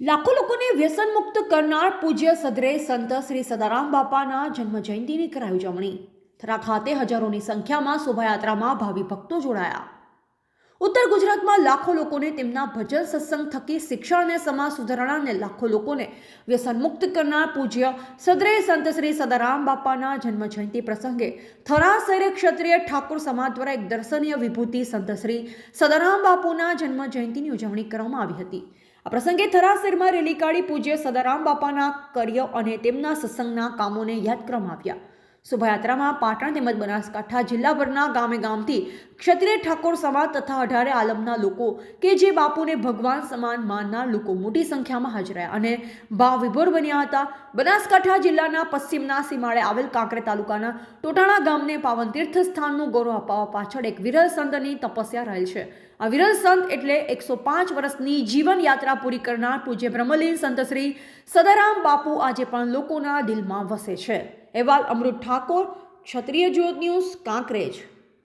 લાખો લોકોને વ્યસન મુક્ત કરનાર પૂજ્ય સદરે સંત શ્રી સદારામ બાપાના જન્મ જયંતિની કરાઈ ઉજવણી. થરા ખાતે હજારોની સંખ્યામાં શોભાયાત્રામાં ભાવિ ભક્તો જોડાયા. ઉત્તર ગુજરાતમાં લાખો લોકોને તેમના ભજન સત્સંગ થકી શિક્ષણ અને સમાજ સુધારણા અને લાખો લોકોને વ્યસન મુક્ત કરનાર પૂજ્ય સદરે સંત શ્રી સદારામ બાપાના જન્મ જયંતિ પ્રસંગે થરા શહેરે ક્ષત્રિય ઠાકોર સમાજ દ્વારા એક દર્શનીય વિભૂતિ સંત શ્રી સદારામ બાપુના જન્મ જયંતિની ઉજવણી કરવામાં આવી હતી. આ પ્રસંગે થરાસરમાં રેલી કાઢી પૂજ્ય સદારામ બાપાના કાર્ય અને તેમના સત્સંગના કામોને યાદ કરવામાં આવ્યા. શોભાયાત્રામાં પાટણ તેમજ બનાસકાંઠા જિલ્લાભરના ગામે ગામથી ક્ષત્રિય ઠાકોર સમાજ તથા અઢારે આલમના લોકો કે જે બાપુને ભગવાન સમાન માનનાર લોકો મોટી સંખ્યામાં હાજર રહ્યા અને ભાવ વિભોર બન્યા હતા. બનાસકાંઠા જિલ્લાના પશ્ચિમના સીમાડે આવેલ કાંકરે તાલુકાના ટોટાણા ગામને પાવન તીર્થ સ્થાનનું ગૌરવ અપાવવા પાછળ એક વિરલ સંતની તપસ્યા રહેલ છે. આ વિરલ સંત એટલે એકસો પાંચ વર્ષની જીવન યાત્રા પૂરી કરનાર પૂજ્ય બ્રહ્મલીન સંત શ્રી સદારામ બાપુ આજે પણ લોકોના દિલમાં વસે છે. અહેવાલ અમૃત ઠાકોર, ક્ષત્રિય જ્યોત ન્યૂઝ, કાંકરેજ.